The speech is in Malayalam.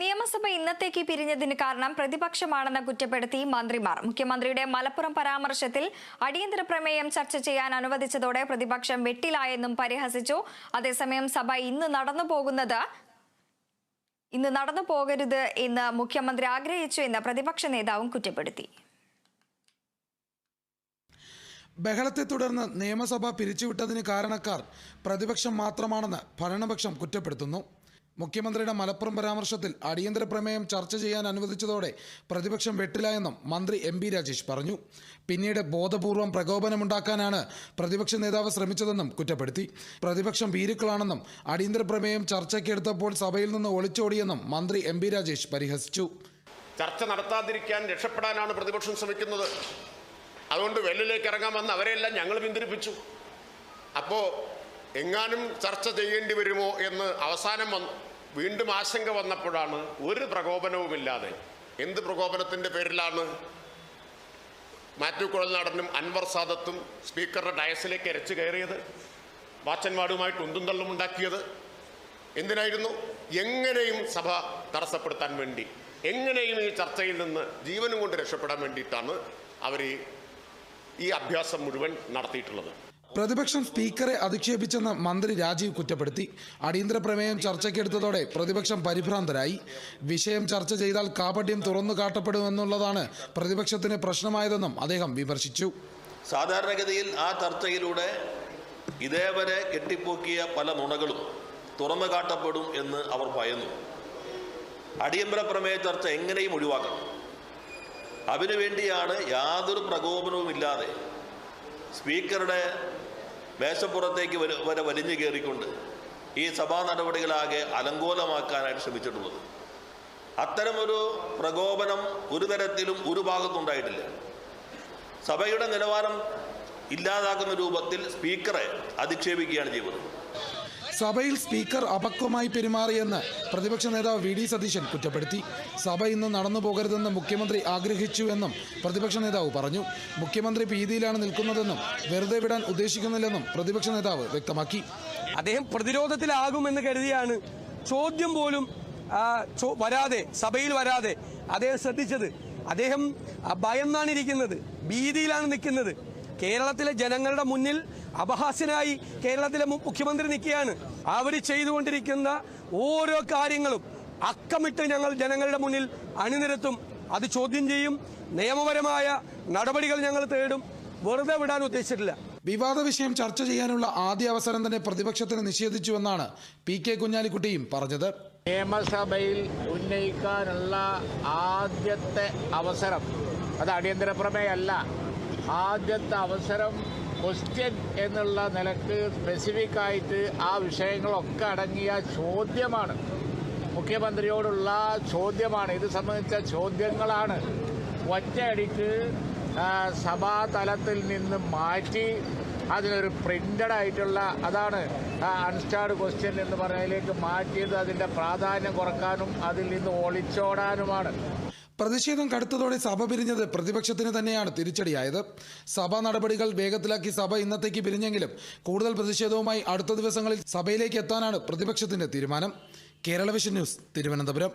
നിയമസഭ ഇന്നത്തേക്ക് പിരിഞ്ഞതിന് കാരണം പ്രതിപക്ഷമാണെന്ന് കുറ്റപ്പെടുത്തി മന്ത്രിമാർ. മുഖ്യമന്ത്രിയുടെ മലപ്പുറം പരാമർശത്തിൽ അടിയന്തര പ്രമേയം ചർച്ച ചെയ്യാൻ അനുവദിച്ചതോടെ പ്രതിപക്ഷം വെട്ടിലായെന്നും പരിഹസിച്ചു. അതേസമയം സഭ ഇന്ന് നടന്നു പോകുന്നത് ഇന്ന് നടന്നു പോകരുത് എന്ന് മുഖ്യമന്ത്രി ആഗ്രഹിച്ചു എന്ന് പ്രതിപക്ഷ നേതാവും കുറ്റപ്പെടുത്തി. ബഹളത്തെ തുടർന്ന് നിയമസഭ പിരിച്ചുവിട്ടതിന് കാരണക്കാർ പ്രതിപക്ഷം മാത്രമാണെന്ന് ഭരണപക്ഷം കുറ്റപ്പെടുത്തുന്നു. മുഖ്യമന്ത്രിയുടെ മലപ്പുറം പരാമർശത്തിൽ അടിയന്തര പ്രമേയം ചർച്ച ചെയ്യാൻ അനുവദിച്ചതോടെ പ്രതിപക്ഷം വെട്ടില്ല എന്നും മന്ത്രി എം രാജേഷ് പറഞ്ഞു. പിന്നീട് ബോധപൂർവം പ്രകോപനമുണ്ടാക്കാനാണ് പ്രതിപക്ഷ നേതാവ് ശ്രമിച്ചതെന്നും കുറ്റപ്പെടുത്തി. പ്രതിപക്ഷം ഭീരുക്കളാണെന്നും അടിയന്തര പ്രമേയം ചർച്ചയ്ക്കെടുത്തപ്പോൾ സഭയിൽ നിന്ന് ഒളിച്ചോടിയെന്നും മന്ത്രി എം രാജേഷ് പരിഹസിച്ചു. ചർച്ച നടത്താതിരിക്കാൻ രക്ഷപ്പെടാനാണ് പ്രതിപക്ഷം ശ്രമിക്കുന്നത്. അതുകൊണ്ട് വെല്ലിലേക്ക് ഇറങ്ങാമെന്ന് അവരെല്ലാം ഞങ്ങൾ പിന്തിരിപ്പിച്ചു. അപ്പോൾ എങ്ങാനും ചർച്ച ചെയ്യേണ്ടി വരുമോ എന്ന് അവസാനം വന്ന് വീണ്ടും ആശങ്ക വന്നപ്പോഴാണ് ഒരു പ്രകോപനവുമില്ലാതെ. എന്ത് പ്രകോപനത്തിന്റെ പേരിലാണ്? മാത്യു കുഴൽനാടനും അൻവർ സാദത്തും സ്പീക്കറുടെ ഡയസിലേക്ക് അരച്ചു കയറിയത്? വാച്ചന്മാരുമായിട്ട് ഉന്തും തള്ളും ഉണ്ടാക്കിയത്? എന്തിനായിരുന്നു? എങ്ങനെയും സഭ തടസ്സപ്പെടുത്താൻ വേണ്ടി എങ്ങനെയും ഈ ചർച്ചയിൽ നിന്ന് ജീവനും കൊണ്ട് രക്ഷപ്പെടാൻ വേണ്ടിയിട്ടാണ് അവർ ഈ അഭ്യാസം മുഴുവൻ നടത്തിയിട്ടുള്ളത്. പ്രതിപക്ഷം സ്പീക്കറെ അധിക്ഷേപിച്ചെന്ന് മന്ത്രി രാജീവ് കുറ്റപ്പെടുത്തി. അടിയന്തര പ്രമേയം ചർച്ചയ്ക്കെടുത്തതോടെ പ്രതിപക്ഷം പരിഭ്രാന്തരായി. വിഷയം ചർച്ച ചെയ്താൽ കാപട്യം തുറന്നു കാട്ടപ്പെടുമെന്നുള്ളതാണ് പ്രതിപക്ഷത്തിന് പ്രശ്നമായതെന്നും അദ്ദേഹം വിമർശിച്ചു. സാധാരണഗതിയിൽ ആ ചർച്ചയിലൂടെ ഇതേവരെ കെട്ടിപ്പോക്കിയ പല നുണകളും തുറന്നു കാട്ടപ്പെടും എന്ന് അവർ ഭയന്നു അടിയന്തര പ്രമേയ ചർച്ച എങ്ങനെയും ഒഴിവാക്കണം. അതിനുവേണ്ടിയാണ് യാതൊരു പ്രകോപനവുമില്ലാതെ സ്പീക്കറുടെ മേശപ്പുറത്തേക്ക് വരെ വലിഞ്ഞു കയറിക്കൊണ്ട് ഈ സഭാ നടപടികളാകെ അലങ്കോലമാക്കാനായിട്ട് ശ്രമിച്ചിട്ടുള്ളത്. അത്തരമൊരു പ്രകോപനം ഒരു തരത്തിലും ഒരു ഭാഗത്തുണ്ടായിട്ടില്ല. സഭയുടെ നിലവാരം ഇല്ലാതാക്കുന്ന രൂപത്തിൽ സ്പീക്കറെ അധിക്ഷേപിക്കുകയാണ് ചെയ്തത്. സഭയിൽ സ്പീക്കർ അപക്വമായി പെരുമാറിയെന്ന് പ്രതിപക്ഷ നേതാവ് വി ഡി സതീശൻ കുറ്റപ്പെടുത്തി. സഭ ഇന്ന് നടന്നു പോകരുതെന്ന് മുഖ്യമന്ത്രി ആഗ്രഹിച്ചുവെന്നും പ്രതിപക്ഷ നേതാവ് പറഞ്ഞു. മുഖ്യമന്ത്രി ഭീതിയിലാണ് നിൽക്കുന്നതെന്നും വെറുതെ വിടാൻ ഉദ്ദേശിക്കുന്നില്ലെന്നും പ്രതിപക്ഷ നേതാവ് വ്യക്തമാക്കി. അദ്ദേഹം പ്രതിരോധത്തിലാകുമെന്ന് കരുതിയാണ് ചോദ്യം പോലും വരാതെ സഭയിൽ വരാതെ അദ്ദേഹം ശ്രദ്ധിച്ചത്. അദ്ദേഹം ഭയന്നാണ് ഇരിക്കുന്നത് ഭീതിയിലാണ് നിൽക്കുന്നത്. കേരളത്തിലെ ജനങ്ങളുടെ മുന്നിൽ അപഹാസ്യനായി കേരളത്തിലെ മുഖ്യമന്ത്രി നിൽക്കുകയാണ്. അവർ ചെയ്തുകൊണ്ടിരിക്കുന്ന ഓരോ കാര്യങ്ങളും അക്കമിട്ട് ഞങ്ങൾ ജനങ്ങളുടെ മുന്നിൽ അണിനിരത്തും. അത് ചോദ്യം ചെയ്യും. നിയമപരമായ നടപടികൾ ഞങ്ങൾ തേടും. വെറുതെ വിടാൻ ഉദ്ദേശിച്ചിട്ടില്ല. വിവാദ വിഷയം ചർച്ച ചെയ്യാനുള്ള ആദ്യ അവസരം തന്നെ പ്രതിപക്ഷത്തിന് നിഷേധിച്ചുവെന്നാണ് പി കെ കുഞ്ഞാലിക്കുട്ടിയും പറഞ്ഞത്. നിയമസഭയിൽ ഉന്നയിക്കാനുള്ള ആദ്യത്തെ അവസരം അത് അടിയന്തര പ്രമേയമല്ല ആദ്യത്തെ അവസരം ക്വസ്റ്റ്യൻ എന്നുള്ള നിലയ്ക്ക് സ്പെസിഫിക് ആയിട്ട് ആ വിഷയങ്ങളൊക്കെ അടങ്ങിയ ചോദ്യമാണ്. മുഖ്യമന്ത്രിയോടുള്ള ചോദ്യമാണ്. ഇത് സംബന്ധിച്ച ചോദ്യങ്ങളാണ്. ഒറ്റയടിക്ക് സഭാതലത്തിൽ നിന്ന് മാറ്റി അതിനൊരു പ്രിന്റഡ് ആയിട്ടുള്ള അതാണ് അൺസ്റ്റാർഡ് ക്വസ്റ്റ്യൻ എന്ന് പറഞ്ഞതിലേക്ക് മാറ്റിയത് അതിന്റെ പ്രാധാന്യം കുറക്കാനും അതിൽ നിന്ന് ഒളിച്ചോടാനുമാണ്. പ്രതിഷേധം കടുത്തതോടെ സഭ പിരിഞ്ഞത് പ്രതിപക്ഷത്തിന് തന്നെയാണ് തിരിച്ചടിയായത്. സഭാ നടപടികൾ വേഗത്തിലാക്കി സഭ ഇന്നത്തേക്ക് പിരിഞ്ഞെങ്കിലും കൂടുതൽ പ്രതിഷേധവുമായി അടുത്ത ദിവസങ്ങളിൽ സഭയിലേക്ക് എത്താനാണ് പ്രതിപക്ഷത്തിന്റെ തീരുമാനം. Kerala vision news Thiruvananthapuram.